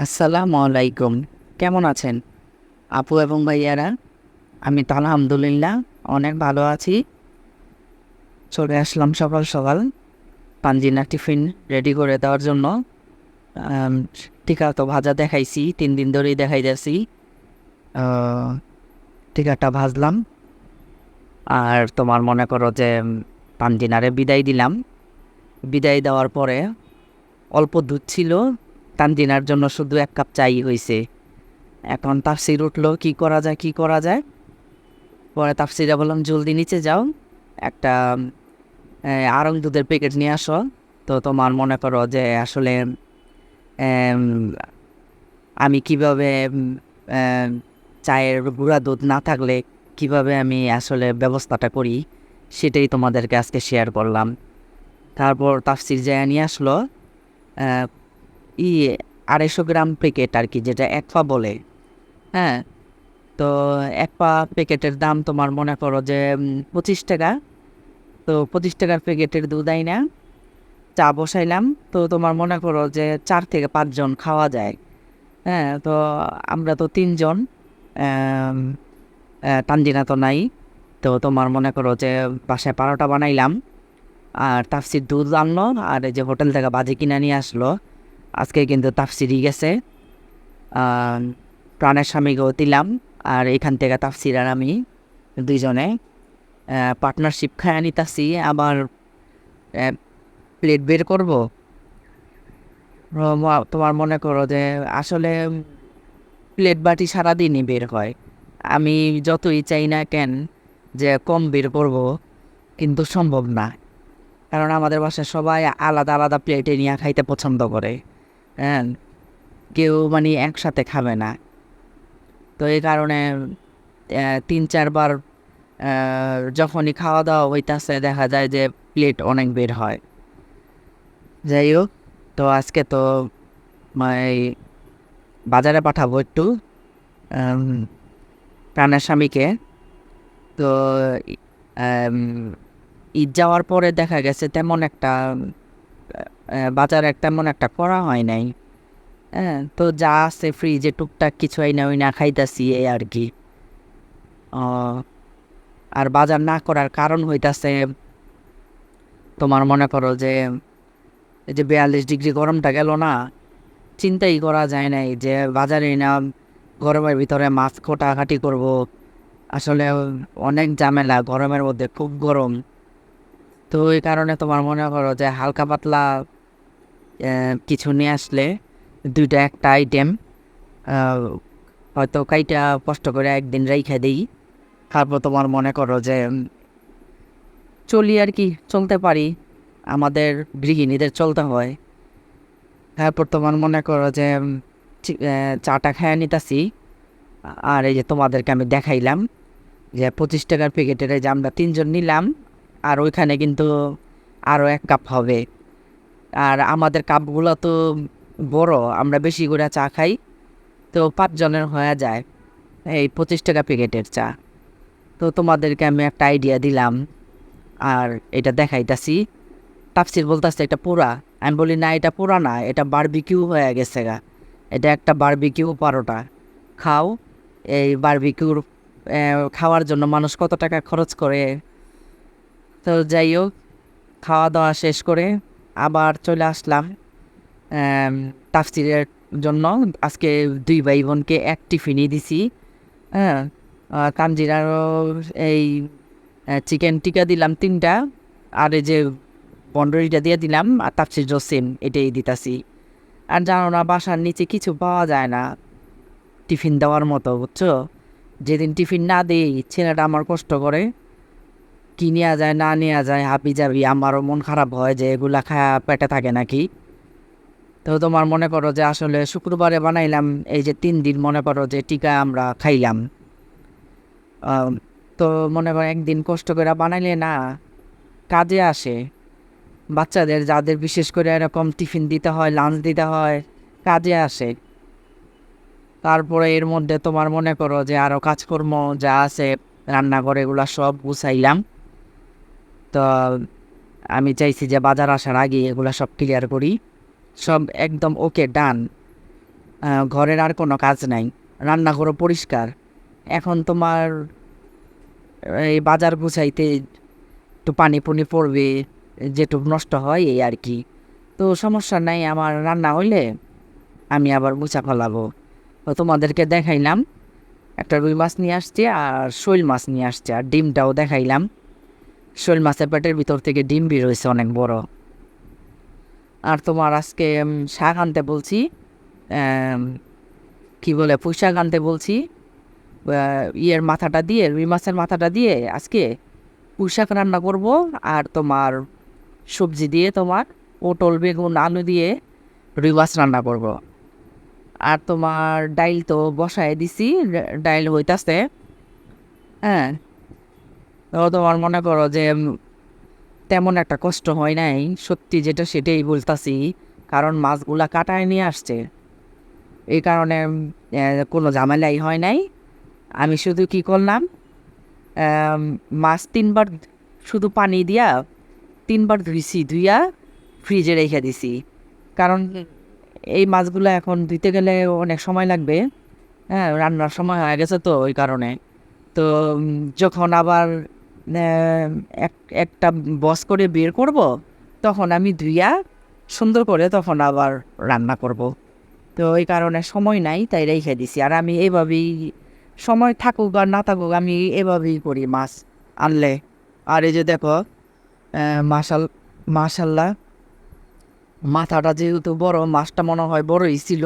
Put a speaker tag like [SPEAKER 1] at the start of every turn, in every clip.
[SPEAKER 1] আসসালামু আলাইকুম। কেমন আছেন? আপু এবং ভাইয়ারা, আমি তো আলহামদুলিল্লাহ অনেক ভালো আছি। চলে আসলাম সকাল সকাল পাঞ্জিনা টিফিন রেডি করে দেওয়ার জন্য। টিকা তো ভাজা দেখাইছি, তিন দিন ধরেই দেখাই যাচ্ছি। টিকাটা ভাজলাম। আর তোমার মনে করো যে পাঞ্জিনারে বিদায় দিলাম। বিদায় দেওয়ার পরে অল্প দুধ ছিল তানজিনার জন্য শুধু এক কাপ চাই হয়েছে এখন তাফসির উঠল, কি করা যায়, কি করা যায়? পরে তাফসিরা বললাম, জলদি নিচে যাও, একটা আড়ং দুধের প্যাকেট নিয়ে আসো। তো তোমার মনে করো যে আসলে আমি কীভাবে চায়ের গুঁড়া দুধ না থাকলে কীভাবে আমি আসলে ব্যবস্থাটা করি, সেটাই তোমাদেরকে আজকে শেয়ার করলাম। তারপর তাফসির জায়া নিয়ে আসলো ই আড়াইশো গ্রাম প্যাকেট আর কি, যেটা এক পা বলে। হ্যাঁ তো এক পা প্যাকেটের দাম তোমার মনে করো যে পঁচিশ টাকা। তো পঁচিশ টাকার প্যাকেটের দুধ আই না চা বসাইলাম। তো তোমার মনে করো যে চার থেকে পাঁচজন খাওয়া যায়। হ্যাঁ তো আমরা তো তিনজন তানজিনা তো নাই। তো তোমার মনে করো যে বাসায় পারোটা বানাইলাম। আর তাফসির দুধ আনলো, আর এই যে হোটেল থেকে বাজি কিনে নিয়ে আসলো। আজকে কিন্তু তাফসিরই গেছে। প্রাণের স্বামীকেও দিলাম আর এখান থেকে তাফসির আর আমি দুইজনে পার্টনারশিপ খায় নিতাছি। আবার প্লেট বের করব। তোমার মনে করো যে আসলে প্লেট বাটি সারাদিনই বের হয়। আমি যতই চাই না কেন যে কম বের করব, কিন্তু সম্ভব না। কারণ আমাদের বাসায় সবাই আলাদা আলাদা প্লেটে নিয়ে খাইতে পছন্দ করে। হ্যাঁ কেউ মানে একসাথে খাবে না। তো এই কারণে তিন চারবার যখনই খাওয়া দাওয়া হইতাছে, দেখা যায় যে প্লেট অনেক বের হয়। যাই হোক, তো আজকে তো মানে বাজারে পাঠাবো একটু প্রাণের স্বামীকে। তো ঈদ যাওয়ার পরে দেখা গেছে তেমন একটা বাজারে তেমন একটা করা হয় নাই। হ্যাঁ তো যা আছে ফ্রিজে টুকটাক কিছু হয় না, ওই না খাইতাছি এই আর কি। আর বাজার না করার কারণ হইতাছে, তোমার মনে করো যে, এই যে বিয়াল্লিশ ডিগ্রি গরমটা গেল না, চিন্তাই করা যায় নাই যে বাজারে না গরমের ভিতরে মাছ কোটাকাটি করব। আসলে অনেক ঝামেলা, গরমের মধ্যে খুব গরম। তো এই কারণে তোমার মনে করো যে হালকা পাতলা কিছু নিয়ে আসলে দুইটা একটা আইটেম হয়তো কাইটা কষ্ট করে একদিন রেখে দিই। তারপর তোমার মনে করো যে চলি আর কি, চলতে পারি। আমাদের গৃহিণীদের চলতে হয়। তারপর তোমার মনে করো যে চাটা খেয়ে নিতাছি। আর এই যে তোমাদেরকে আমি দেখাইলাম যে পঁচিশ টাকার প্যাকেটের যে আমরা তিনজন নিলাম। আর ওইখানে কিন্তু আরও এক কাপ হবে। আর আমাদের কাপগুলো তো বড়, আমরা বেশি করে চা খাই। তো পাঁচজনের হয়ে যায় এই পঁচিশ টাকা প্যাকেটের চা। তো তোমাদেরকে আমি একটা আইডিয়া দিলাম, আর এটা দেখাইতাছি। তাফসির বলতেছে এটা পোড়া। আমি বলি, না, এটা পোড়া না, এটা বারবিকিউ হয়ে গেছে গা। এটা একটা বারবিকিউ পারোটা। খাও, এই বারবিকিউর খাওয়ার জন্য মানুষ কত টাকা খরচ করে তো যাই হোক খাওয়া দাওয়া শেষ করে আবার চলে আসলাম তাফসিরের জন্য। আজকে দুই ভাই বোনকে এক টিফিনই দিছি হ্যাঁ। আহ, কাঞ্জিরারও এই চিকেন টিকা দিলাম তিনটা আর এই যে বন্ডরিটা দিয়ে দিলাম আর তাফসির জসিম এটাই দিতাছি। আর জানো না বাসার নিচে কিছু পাওয়া যায় না টিফিন দেওয়ার মতো বুঝছ? যেদিন টিফিন না দিই ছেলেটা আমার কষ্ট করে। কি নেওয়া যায়, না নেওয়া যায় হাবি যাবি আমারও মন খারাপ হয় যে এগুলা খায়া পেটে থাকে নাকি? তো তোমার মনে করো যে আসলে শুক্রবারে বানাইলাম, এই যে তিন দিন মনে করো যে টিকা আমরা খাইলাম। তো মনে করো একদিন কষ্ট করে বানাইলে না, কাজে আসে। বাচ্চাদের যাদের বিশেষ করে এরকম টিফিন দিতে হয়, লাঞ্চ দিতে হয়, কাজে আসে। তারপরে এর মধ্যে তোমার মনে করো যে আরও কাজকর্ম যা আছে, রান্নাঘর এগুলা সব গুছাইলাম। তো আমি চাইছি যে বাজার আসার আগে এগুলা সব ক্লিয়ার করি। সব একদম ওকে ডান ঘরের আর কোনো কাজ নাই। রান্নাঘরও পরিষ্কার। এখন তোমার এই বাজার গুছাইতে একটু পানি পুনি পড়বে, যেটুকু নষ্ট হয় এই আর কি। তো সমস্যা নাই, আমার রান্না হইলে আমি আবার মুছা ফেলাবো। তো তোমাদেরকে দেখাইলাম। একটা রুই মাছ নিয়ে আসছে আর শৈল মাছ নিয়ে আসছে আর ডিমটাও দেখাইলাম। শৈল মাছের পেটের ভিতর থেকে ডিম বের অনেক বড়। আর তোমার আজকে শাক আনতে বলছি কি বলে, পুঁই শাক আনতে বলছি ইয়ের মাথাটা দিয়ে, রুই মাছের মাথাটা দিয়ে আজকে পুঁই শাক রান্না করব, আর তোমার সবজি দিয়ে তোমার পটল, বেগুন, আলু দিয়ে রুই মাছ রান্না করব। আর তোমার ডাইল তো বসায় দিছি ডাইল হইতাছে হ্যাঁ। তোমার মনে করো যে তেমন একটা কষ্ট হয় নাই? সত্যি যেটা সেটাই বলতাছি। কারণ মাছগুলা কাটায় নিয়ে আসছে। এই কারণে কোনো ঝামেলাই হয় নাই। আমি শুধু কি করলাম মাছ তিনবার শুধু পানি দিয়া তিনবার ধুইছি ধুইয়া ফ্রিজে রেখে দিছি। কারণ এই মাছগুলো এখন ধুইতে গেলে অনেক সময় লাগবে। হ্যাঁ রান্নার সময় হয়ে গেছে তো ওই কারণে। তো যখন আবার এক, একটা বস করে বের করব, তখন আমি ধুইয়া সুন্দর করে তখন আবার রান্না করব। তো ওই কারণে সময় নাই, তাই রেখে দিছি। আর আমি এইভাবেই সময় থাকুক আর না থাকুক, আমি এভাবেই করি মাছ আনলে। আর এই যে দেখো মাশাল, মাশাল্লাহ, মাথাটা যেহেতু বড়, মাছটা মনে হয় বড়ই ছিল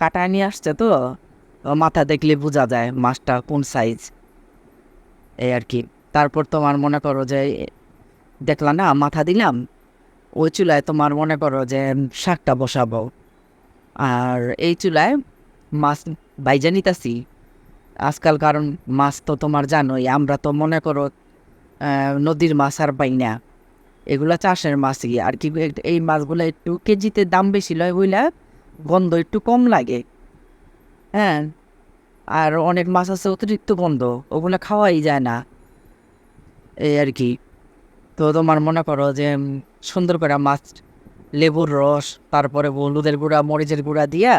[SPEAKER 1] কাটায় নিয়ে আসছে তো, মাথা দেখলে বোঝা যায় মাছটা কোন সাইজ এই আর কি। তারপর তোমার মনে করো যে, দেখলা না, মাথা দিলাম, ওই চুলায় তোমার মনে করো যে শাকটা বসাবো। আর এই চুলায় মাছ বাইজা নিতাছি। আজকাল কারণ মাছ তো তোমার জানোই, আমরা তো মনে করো নদীর মাছ আর পাই না। এগুলা চাষের মাছই। আর কি এই মাছগুলো একটু কেজিতে দাম বেশি লয় বুঝলা গন্ধ একটু কম লাগে। হ্যাঁ আর অনেক মাছ আছে অতিরিক্ত গন্ধ ওগুলো খাওয়াই যায় না। এই আর কি। তো তোমার মনে করো যে সুন্দর করে মাছ, লেবুর রস, তারপরে হলুদের গুঁড়া, মরিচের গুঁড়া দিয়া,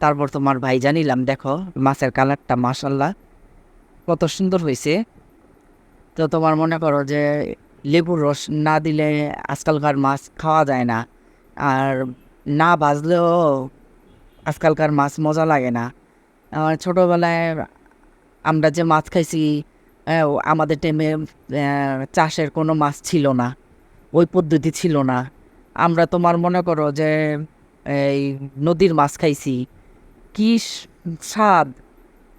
[SPEAKER 1] তারপর তোমার ভাই জানিলাম দেখো, মাছের কালারটা মাসাল্লাহ কত সুন্দর হয়েছে। তো তোমার মনে করো যে, লেবুর রস না দিলে আজকালকার মাছ খাওয়া যায় না। আর না ভাজলেও আজকালকার মাছ মজা লাগে না। আমার ছোটোবেলায় আমরা যে মাছ খাইছি আমাদের টাইমে চাষের কোনো মাছ ছিল না, ওই পদ্ধতি ছিল না। আমরা তোমার মনে করো যে, এই নদীর মাছ খাইছি, কি স্বাদ?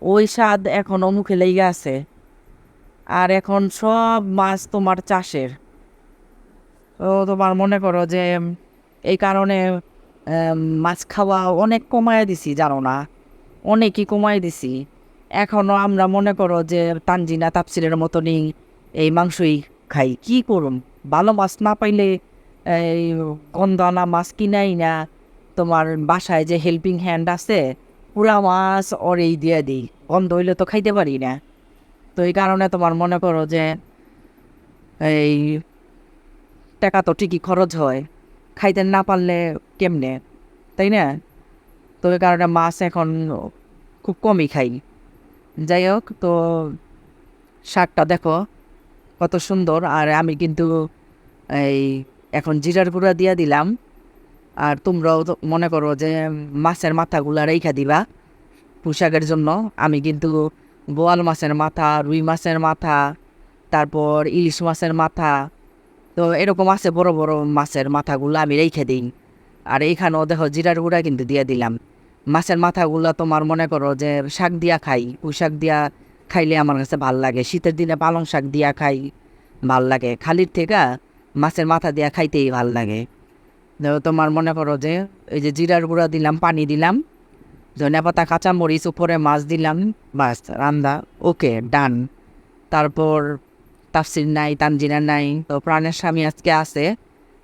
[SPEAKER 1] ওই স্বাদ এখনও মুখে লেগে আছে। আর এখন সব মাছ তোমার চাষের। তো তোমার মনে করো যে, এই কারণে মাছ খাওয়া অনেক কমায় দিছি, জানো না? অনেকই কমায় দিছি। এখনও আমরা মনে করো যে তানজিনা তাপসিরের মতনই এই মাংসই খাই। কি করুম? ভালো মাছ না পাইলে এই গন্ধানা মাছ কিনাই না। তোমার বাসায় যে হেল্পিং হ্যান্ড আছে, পুরা মাছ ওরেই দিয়ে দিই। গন্ধ হইলে তো খাইতে পারি না। তো এই কারণে তোমার মনে করো যে এই টাকা তো ঠিকই খরচ হয়। খাইতে না পারলে কেমনে? তাই না? তো এই কারণে মাছ এখন খুব কমই খাই। যাই হোক, তো শাকটা দেখো কত সুন্দর। আর আমি কিন্তু এই এখন জিরার গুঁড়া দিয়া দিলাম। আর তোমরাও মনে করো যে মাছের মাথাগুলা রেখা দিবা পোশাকের জন্য। আমি কিন্তু বোয়াল মাছের মাথা, রুই মাছের মাথা, তারপর ইলিশ মাছের মাথা, তো এরকম আছে বড় বড় মাছের মাথাগুলো আমি রেখে দিই। আর এইখানেও দেখো জিরার গুঁড়া কিন্তু দিয়ে দিলাম। মাছের মাথাগুলো তোমার মনে করো যে শাক দিয়া খাই, পুঁই শাক দিয়া খাইলে আমার কাছে ভালো লাগে। শীতের দিনে পালং শাক দিয়া খাই ভালো লাগে। খালির থেকে মাছের মাথা দিয়া খাইতেই ভালো লাগে। তোমার মনে করো যে এই যে জিরার গুঁড়া দিলাম, পানি দিলাম, ধনিয়া পাতা, কাঁচামরিচ, উপরে মাছ দিলাম, বাস, রান্দা, ওকে, ডান। তারপর তাফসির নাই, তানজিনা নাই, তো প্রাণের স্বামী আজকে আছে,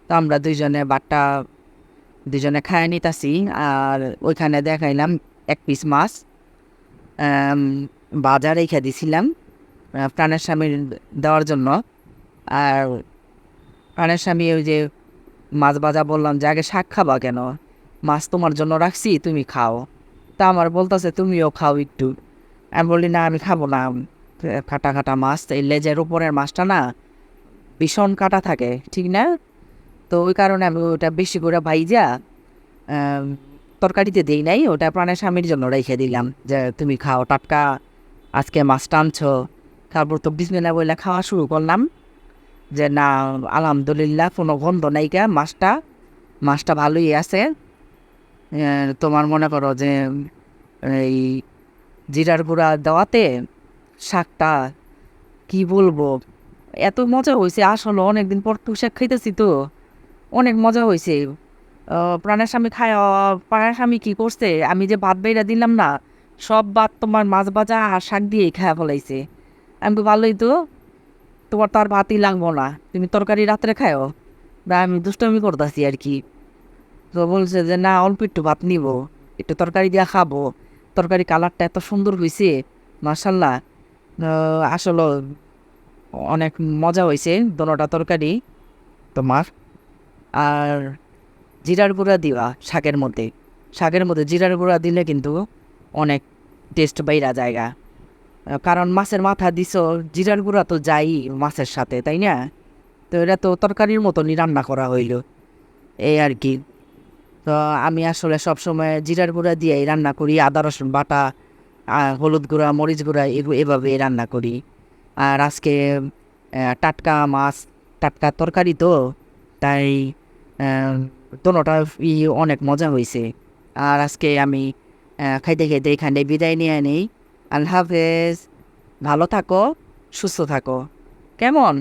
[SPEAKER 1] তো আমরা দুইজনে বাট্টা দুজনে খায় নিতাছি, আর ওইখানে দেখাইলাম এক পিস মাছ বাজার রেখে দিছিলাম প্রাণের স্বামীর দেওয়ার জন্য। আর প্রাণের স্বামী ওই যে মাছ ভাজা বললাম যে, আগে শাক খাবা কেন? মাছ তোমার জন্য রাখছি, তুমি খাও। তা আমার বলতেছে, তুমিও খাও একটু। আমি বলি, না, আমি খাব না। কাটা কাটা মাছ, এই লেজের উপরের মাছটা না ভীষণ কাটা থাকে, ঠিক না? তো ওই কারণে আমি ওটা বেশি করে ভাইজা তরকারিতে দিই নাই, ওটা প্রাণের স্বামীর জন্য রেখে দিলাম যে তুমি খাও টাটকা, আজকে মাছ টানছ, তারপর তো বিসমিল্লা বলে খাওয়া শুরু করলাম, যে না, আলহামদুলিল্লাহ, কোনো গন্ধ নাইকা মাছটা মাছটা ভালোই আছে তোমার মনে করো যে, এই জিরার গুঁড়া দেওয়াতে শাকটা, কি বলব, এত মজা হয়েছে আসলে অনেকদিন পর টু শাক খাইতেছি তো। অনেক মজা হয়েছে প্রাণের স্বামী খায়, প্রাণের স্বামী কি করছে? আমি যে ভাত বাইরা দিলাম না, সব ভাত তোমার মাছ ভাজা আর শাক দিয়েই খাওয়া ফলাইছে। আমি ভালোই তো, তোমার তার ভাতই লাগবো না। তুমি তরকারি রাত্রে খাও বা আমি দুষ্টমি করতেছি আর কি। তো বলছে যে, না, অল্প একটু ভাত নিব, একটু তরকারি দিয়া খাব। তরকারি কালারটা এত সুন্দর হয়েছে মার্শাল্লাহ আসলে অনেক মজা হয়েছে দোনোটা তরকারি। তোমার? আর জিরার গুঁড়া দিবা শাকের মধ্যে। শাকের মধ্যে জিরার গুঁড়া দিলে কিন্তু অনেক টেস্ট বাইরা জায়গা কারণ মাছের মাথা দিছ, জিরার গুঁড়া তো যাই মাছের সাথে, তাই না? তো এটা তো তরকারির মতনই রান্না করা হইল। এই আর কি। তো আমি আসলে সবসময় জিরার গুঁড়া দিয়েই রান্না করি, আদা, রসুন বাটা হলুদ গুঁড়া, মরিচ গুঁড়া, এগু- এভাবে রান্না করি। আর আজকে টাটকা মাছ, টাটকা তরকারি তো, তাই দোনোটা ই অনেক মজা হয়েছে আর আজকে আমি খাইতে খাইতে এখানে বিদায় নিয়ে নিই। আল্লাহ হাফেজ। ভালো থাকো, সুস্থ থাকো। কেমন?